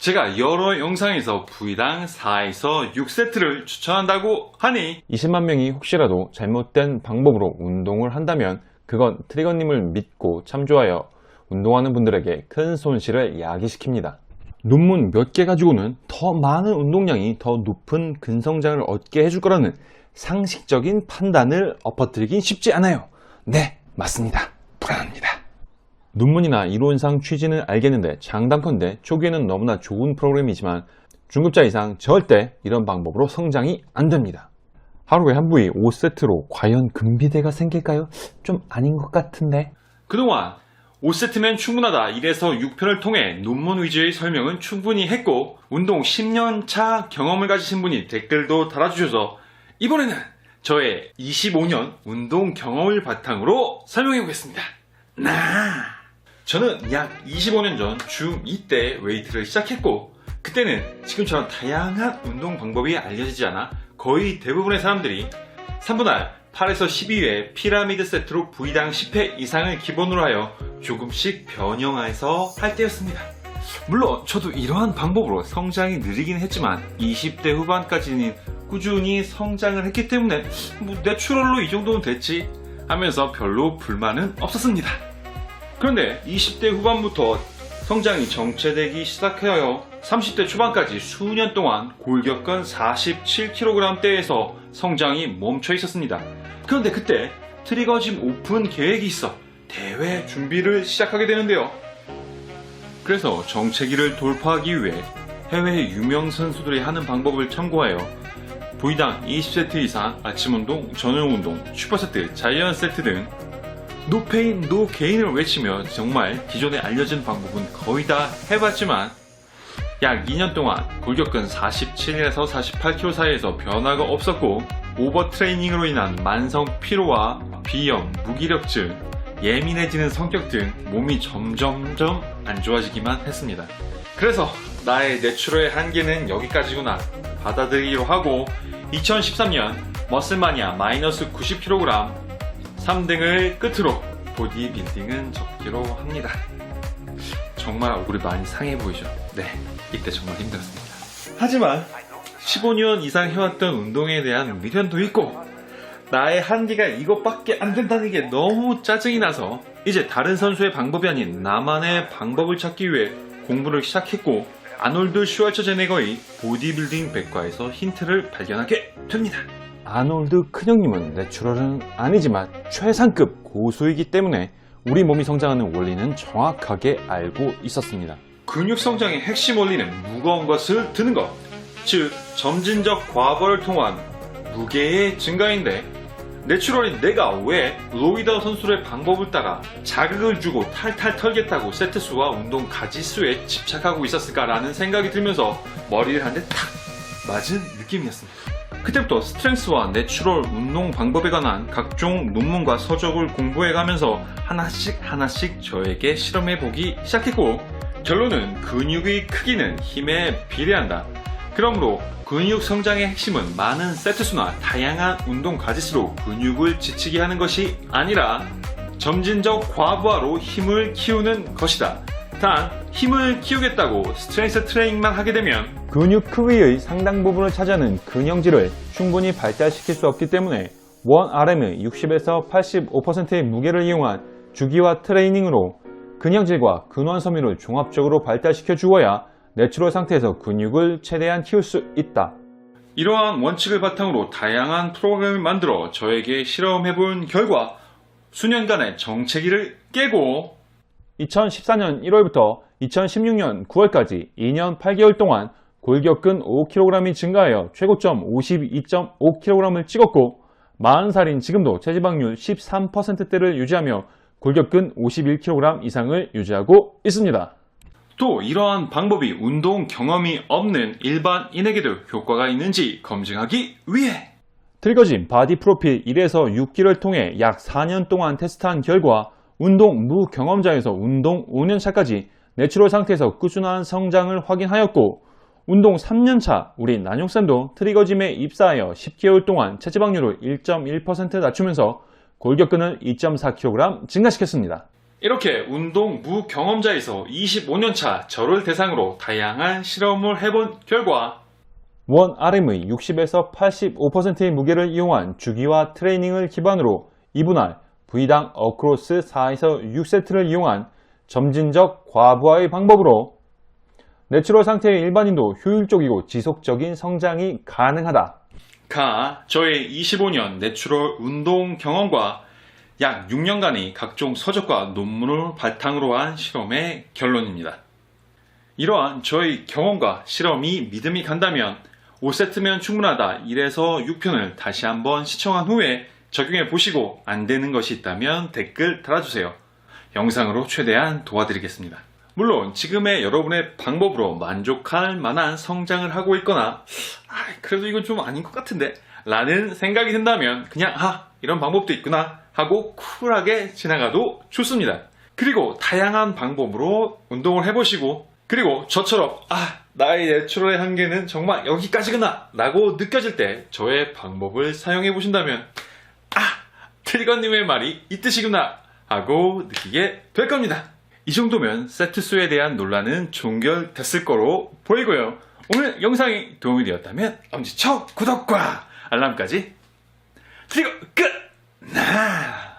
제가 여러 영상에서 부위당 4에서 6세트를 추천한다고 하니 20만 명이 혹시라도 잘못된 방법으로 운동을 한다면 그건 트리거님을 믿고 참조하여 운동하는 분들에게 큰 손실을 야기시킵니다. 논문 몇 개 가지고는 더 많은 운동량이 더 높은 근성장을 얻게 해줄 거라는 상식적인 판단을 엎어뜨리긴 쉽지 않아요. 네, 맞습니다. 불안합니다. 논문이나 이론상 취지는 알겠는데 장담컨대 초기에는 너무나 좋은 프로그램이지만 중급자 이상 절대 이런 방법으로 성장이 안 됩니다. 하루에 한 부위 5세트로 과연 근비대가 생길까요? 좀 아닌 것 같은데. 그동안 5세트면 충분하다 1에서 6편을 통해 논문 위주의 설명은 충분히 했고 운동 10년 차 경험을 가지신 분이 댓글도 달아주셔서 이번에는 저의 25년 운동 경험을 바탕으로 설명해 보겠습니다. 나 저는 약 25년 전 중2 때 웨이트를 시작했고 그때는 지금처럼 다양한 운동 방법이 알려지지 않아 거의 대부분의 사람들이 3분할 8에서 12회 피라미드 세트로 부위당 10회 이상을 기본으로 하여 조금씩 변형해서 할 때였습니다. 물론 저도 이러한 방법으로 성장이 느리긴 했지만 20대 후반까지는 꾸준히 성장을 했기 때문에 뭐 내추럴로 이 정도는 됐지 하면서 별로 불만은 없었습니다. 그런데 20대 후반부터 성장이 정체되기 시작하여 30대 초반까지 수년 동안 골격근 47kg대에서 성장이 멈춰 있었습니다. 그런데 그때 트리거짐 오픈 계획이 있어 대회 준비를 시작하게 되는데요. 그래서 정체기를 돌파하기 위해 해외 유명 선수들이 하는 방법을 참고하여 부위당 20세트 이상 아침 운동, 저녁 운동, 슈퍼세트, 자이언 세트 등 노페인, 노게인을 외치며 정말 기존에 알려진 방법은 거의 다 해봤지만 약 2년 동안 골격근 47에서 48kg 사이에서 변화가 없었고 오버 트레이닝으로 인한 만성 피로와 비염, 무기력증, 예민해지는 성격 등 몸이 점점점 안 좋아지기만 했습니다. 그래서 나의 내추럴의 한계는 여기까지구나 받아들이기로 하고 2013년 머슬마니아 마이너스 90kg 3등을 끝으로 보디 빌딩은 접기로 합니다. 정말 얼굴이 많이 상해 보이죠? 네, 이때 정말 힘들었습니다. 하지만 15년 이상 해왔던 운동에 대한 미련도 있고 나의 한계가 이것밖에 안 된다는 게 너무 짜증이 나서 이제 다른 선수의 방법이 아닌 나만의 방법을 찾기 위해 공부를 시작했고 아놀드 슈왈처제네거의 보디빌딩 백과에서 힌트를 발견하게 됩니다. 아놀드 큰형님은 내추럴은 아니지만 최상급 고수이기 때문에 우리 몸이 성장하는 원리는 정확하게 알고 있었습니다. 근육 성장의 핵심 원리는 무거운 것을 드는 것, 즉 점진적 과거를 통한 무게의 증가인데 내추럴인 내가 왜 로이더 선수의 방법을 따라 자극을 주고 탈탈 털겠다고 세트 수와 운동 가지 수에 집착하고 있었을까라는 생각이 들면서 머리를 한 대 탁 맞은 느낌이었습니다. 그때부터 스트렝스와 내추럴 운동 방법에 관한 각종 논문과 서적을 공부해 가면서 하나씩 하나씩 저에게 실험해 보기 시작했고 결론은 근육의 크기는 힘에 비례한다. 그러므로 근육 성장의 핵심은 많은 세트 수나 다양한 운동 가지수로 근육을 지치게 하는 것이 아니라 점진적 과부하로 힘을 키우는 것이다. 단 힘을 키우겠다고 스트렝스 트레이닝만 하게 되면 근육 크기의 상당 부분을 차지하는 근형질을 충분히 발달시킬 수 없기 때문에 원 RM의 60에서 85%의 무게를 이용한 주기화 트레이닝으로 근형질과 근원 섬유를 종합적으로 발달시켜 주어야 내추럴 상태에서 근육을 최대한 키울 수 있다. 이러한 원칙을 바탕으로 다양한 프로그램을 만들어 저에게 실험해 본 결과 수년간의 정체기를 깨고 2014년 1월부터 2016년 9월까지 2년 8개월 동안 골격근 5kg이 증가하여 최고점 52.5kg을 찍었고 40살인 지금도 체지방률 13%대를 유지하며 골격근 51kg 이상을 유지하고 있습니다. 또 이러한 방법이 운동 경험이 없는 일반인에게도 효과가 있는지 검증하기 위해 트리거진 바디 프로필 1에서 6기를 통해 약 4년 동안 테스트한 결과 운동 무경험자에서 운동 5년차까지 내추럴 상태에서 꾸준한 성장을 확인하였고 운동 3년차 우리 난용쌤도 트리거짐에 입사하여 10개월 동안 체지방률을 1.1% 낮추면서 골격근을 2.4kg 증가시켰습니다. 이렇게 운동 무경험자에서 25년차 저를 대상으로 다양한 실험을 해본 결과 원 RM의 60에서 85%의 무게를 이용한 주기와 트레이닝을 기반으로 2분할 V당 어크로스 4에서 6세트를 이용한 점진적 과부하의 방법으로 내추럴 상태의 일반인도 효율적이고 지속적인 성장이 가능하다. 가 저의 25년 내추럴 운동 경험과 약 6년간의 각종 서적과 논문을 바탕으로 한 실험의 결론입니다. 이러한 저의 경험과 실험이 믿음이 간다면 5세트면 충분하다 1에서 6편을 다시 한번 시청한 후에 적용해 보시고 안 되는 것이 있다면 댓글 달아주세요. 영상으로 최대한 도와드리겠습니다. 물론 지금의 여러분의 방법으로 만족할 만한 성장을 하고 있거나 아, 그래도 이건 좀 아닌 것 같은데 라는 생각이 든다면 그냥 아 이런 방법도 있구나 하고 쿨하게 지나가도 좋습니다. 그리고 다양한 방법으로 운동을 해보시고 그리고 저처럼 아 나의 내추럴의 한계는 정말 여기까지구나 라고 느껴질 때 저의 방법을 사용해 보신다면 아 트리거님의 말이 이 뜻이구나 하고 느끼게 될 겁니다. 이 정도면 세트 수에 대한 논란은 종결됐을 거로 보이고요. 오늘 영상이 도움이 되었다면 엄지척 구독과 알람까지 트리거 끝! 나